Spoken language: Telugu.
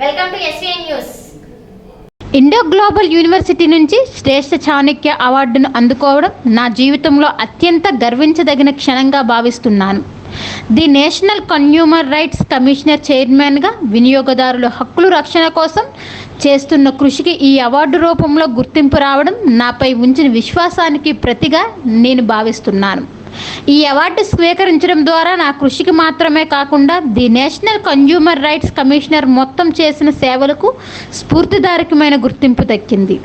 Welcome to SVN news Indo global university నుంచి శ్రేష్ఠ చాణక్య అవార్డును అందుకోవడం నా జీవితంలో అత్యంత గర్వించదగిన క్షణంగా భావిస్తున్నాను. The national consumer rights commissioner చైర్మన్గా వినియోగదారుల హక్కుల రక్షణ కోసం చేస్తున్న కృషికి ఈ అవార్డు రూపంలో గుర్తింపు రావడం నాపై ఉంచిన విశ్వాసానికి ప్రతిగా నేను భావిస్తున్నాను. ఈ అవార్డు స్వీకరించడం ద్వారా నా కృషికి మాత్రమే కాకుండా the national consumer rights commissioner మొత్తం చేసిన సేవలకు స్ఫూర్తిదారకమైన గుర్తింపు దక్కింది.